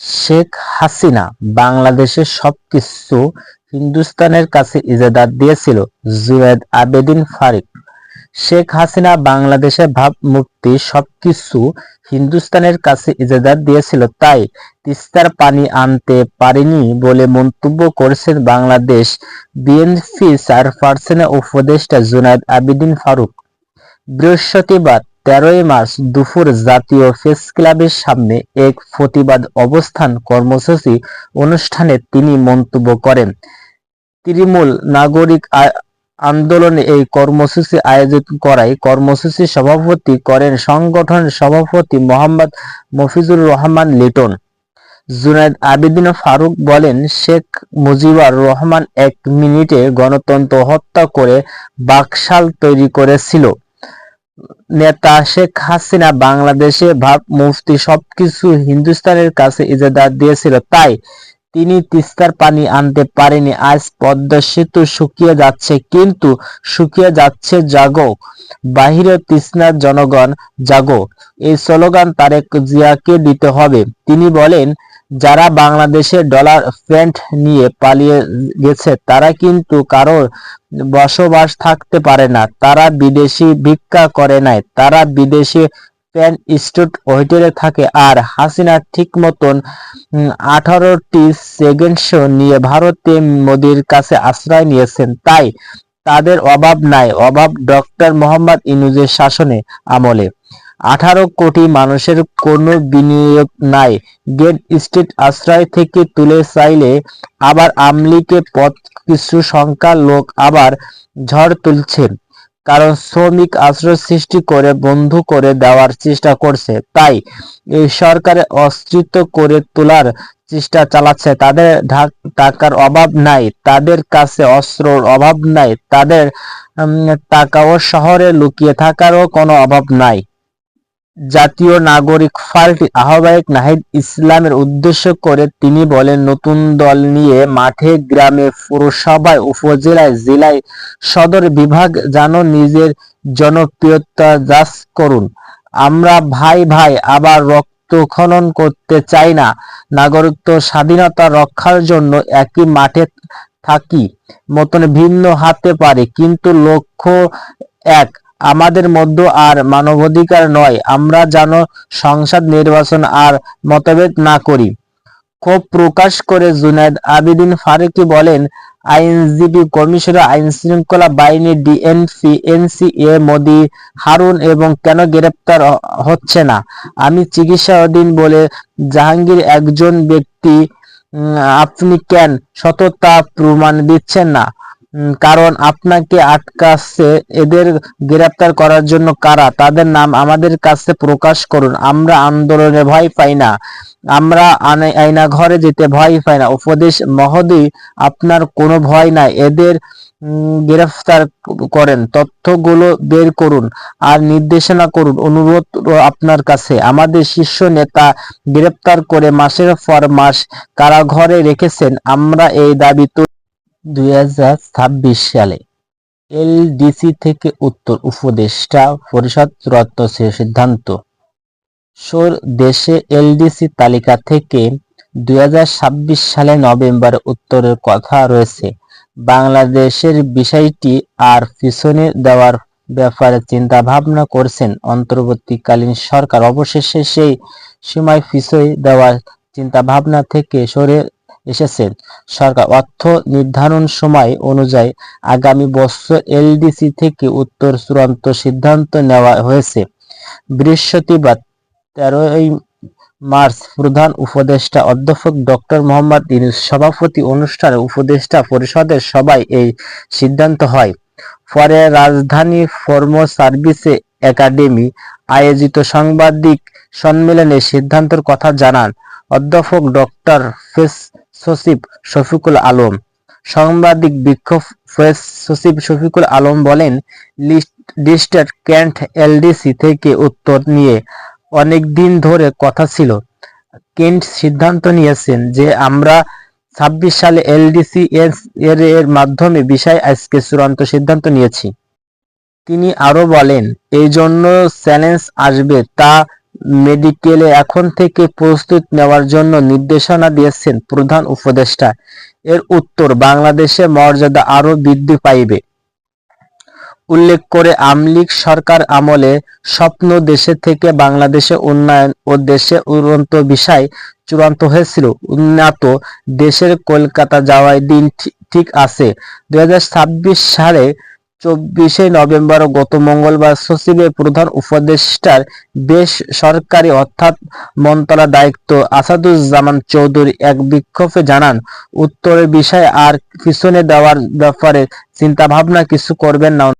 শেখ হাসিনা বাংলাদেশের সবকিছু হিন্দুস্তানের কাছে ইজারাত দিয়েছিল জুনায়েদ আবেদিন ফারিক। শেখ হাসিনা বাংলাদেশের ভাবমূর্তি সবকিছু হিন্দুস্তানের কাছে ইজারাত দিয়েছিল, তাই তিস্তার পানি আনতে পারেনি বলে মন্তব্য করেছেন বাংলাদেশ বিএনপি চেয়ারপারসনের উপদেষ্টা জুনায়েদ আবেদিন ফারুক। বৃহস্পতিবার তেরোই মার্চ দুপুর জাতীয় প্রেস ক্লাবের সামনে এক প্রতিবাদ অবস্থান কর্মসূচি অনুষ্ঠানে তিনি মন্তব্য করেন। তৃণমূল নাগরিক আন্দোলনে এই কর্মসূচি আয়োজন করায় কর্মসূচি সভাপতি করেন সংগঠন সভাপতি মোহাম্মদ মফিজুর রহমান লিটন। জুনায়েদ আবেদিন ফারুক বলেন, শেখ মুজিবুর রহমান এক মিনিটে গণতন্ত্র হত্যা করে বাকশাল তৈরি করেছিল। নেতা শেখ হাসিনা বাংলাদেশে ভাবমূর্তি সবকিছু হিন্দুস্তানের কাছে ইজারাত দিয়েছিল। তাই তিনি তিস্তার পানি আনতে পারেনি। আজ পদ্মা সেতু শুকিয়ে যাচ্ছে, কিন্তু শুকিয়ে যাচ্ছে জাগো। বাহিরে তৃষ্ণার জনগণ জাগো। এই স্লোগান তারেক জিয়াকে দিতে হবে। তিনি বলেন যারা বাংলাদেশে ডলার প্যান্ট নিয়ে পালিয়ে গেছে, তারা কিন্তু কারোর বসবাস থাকতে পারে না। তারা বিদেশি ভিক্ষা করে নাই, তারা বিদেশি প্যান স্ট্রিট হোটেলে থাকে। আর হাসিনা ঠিক মতন আঠারোটি সেকেন্ড শো নিয়ে ভারতে মোদির কাছে আশ্রয় নিয়েছেন। তাই তাদের অভাব নাই, অভাব ডক্টর মোহাম্মদ ইনুজের শাসনে আমলে। আঠারো কোটি মানুষের কোনো বিনিয়োগ নাই। গেট স্ট্রিট আশ্রয় থেকে তুলে চাইলে আবার আমলিকে পথ কিছু সংখ্যা লোক আবার ঝড় তুলছে। কারণ শ্রমিক আশ্রয় সৃষ্টি করে বন্ধ করে দেওয়ার চেষ্টা করছে। তাই এই সরকারে অস্তিত্ব করে তোলার চেষ্টা চালাচ্ছে। তাদের টাকার অভাব নাই। তাদের কাছে অস্ত্রর অভাব নাই। তাদের উম, টাকা ও শহরে লুকিয়ে থাকারও কোনো অভাব নাই। জাতীয় নাগরিক পার্টি আহ্বায়ক নাহিদ ইসলামের উদ্দেশ্য করে তিনি বলেন, নতুন দল নিয়ে মাঠে, গ্রামে, পৌরসভায়, উপজেলায়, জেলায়, সদর বিভাগ যেন নিজের জনপ্রিয়তা যাচ করুন। আমরা ভাই ভাই আবার রক্ত খনন করতে চাই না। নাগরিকত্ব, স্বাধীনতা রক্ষার জন্য একই মাঠে থাকি। মতন ভিন্ন হাতে পারে, কিন্তু লক্ষ্য এক আমাদের মধ্যে আর মানবাধিকার নয়, আমরা যেন সংসদ নির্বাচন আর মতভেদ না করি। ক্ষোভ প্রকাশ করে জুনায়েদ আবেদিন ফারুকী বলেন, আইনজীবী কমিশনার আইন শৃঙ্খলা বাহিনী ডিএনপি এনসিএ, মোদি, হারুন এবং কেন গ্রেপ্তার হচ্ছে না? আমি চিকিৎসাধীন বলে জাহাঙ্গীর একজন ব্যক্তি আপনি কেন সততা প্রমাণ দিচ্ছেন না? কারণ আপনাকে আটকাচ্ছে এদের গ্রেপ্তার করার জন্য কারা? তাদের নাম আমাদের কাছে প্রকাশ করুন। আমরা আন্দোলনে ভয় পাই না। আমরা আয়না ঘরে যেতে ভয় পাই না। উপদেশ, মহোদয়, আপনার কোনো ভয় নাই। এদের গ্রেফতার করেন। তথ্যগুলো বের করুন আর নির্দেশনা করুন। অনুরোধ আপনার কাছে। আমাদের শীর্ষ নেতা গ্রেপ্তার করে মাসের পর মাস কারাঘরে রেখেছেন। আমরা এই দাবি দুই সালে এলডিসি থেকে উত্তর উপদেষ্টা পরিষদ সে- সিদ্ধান্ত। সোর দেশে এলডিসি তালিকা থেকে দুই সালে নভেম্বর উত্তরের কথা রয়েছে। বাংলাদেশের বিষয়টি আর পিছনে দেওয়ার ব্যাপারে চিন্তা ভাবনা করছেন অন্তর্বর্তীকালীন সরকার। অবশেষে সেই সময় পিছিয়ে দেওয়ার চিন্তা ভাবনা থেকে সরে এসেছেন। সরকার অর্থ নির্ধারণ সময় অনুযায়ী আগামী বছর এলডিসি থেকে উত্তর চূড়ান্ত সিদ্ধান্ত নেওয়া হয়েছে। বৃহস্পতিবার তেরোই মার্চ প্রধান উপদেষ্টা অধ্যাপক ডক্টর মোহাম্মদ ইউনূস সভাপতি অনুষ্ঠানে উপদেষ্টা পরিষদের সবাই এই সিদ্ধান্ত হয়। পরে রাজধানী ফর্ম সার্ভিসে একাডেমি আয়োজিত সাংবাদিক সম্মেলনে সিদ্ধান্তের কথা জানান অধ্যাপক ডক্টর ফেস সচিব শফিকুল আলম। সাংবাদিক বিক্ষোভ, ফেস সচিব শফিকুল আলম বলেন ডিস্ট্রিক্ট ক্যান্ট এলডিসি থেকে উত্তর নিয়ে অনেক দিন ধরে কথা ছিল। কেন্ট সিদ্ধান্ত নিয়েছেন যে আমরা ছাব্বিশ সালে এলডিসি এর এর মাধ্যমে বিষয় আজকে চূড়ান্ত সিদ্ধান্ত নিয়েছি। তিনি আরও বলেন, এই জন্য চ্যালেঞ্জ আসবে তা মেডিকেলে এখন থেকে প্রস্তুত নেওয়ার জন্য নির্দেশনা দিয়েছেন প্রধান উপদেষ্টা। এর উত্তর, বাংলাদেশে মর্যাদা আরও বৃদ্ধি পাইবে। উল্লেখ করে আমলিক সরকার আমলে স্বপ্ন দেশে থেকে বাংলাদেশে উন্নয়ন ও দেশে উন্নত বিষয় চূড়ান্ত হয়েছিল। উন্নত দেশের কলকাতা যাওয়ার দিন ঠিক আছে। দু হাজার ছাব্বিশ সালে চব্বিশে নভেম্বর গত মঙ্গলবার সচিবের প্রধান উপদেষ্টার বেশ সরকারি অর্থাৎ মন্ত্রণালয় দায়িত্ব আসাদুজ্জামান চৌধুরী এক বিক্ষোভে জানান, উত্তরের বিষয় আর পিছনে দেওয়ার ব্যাপারে চিন্তাভাবনা কিছু করবেন না।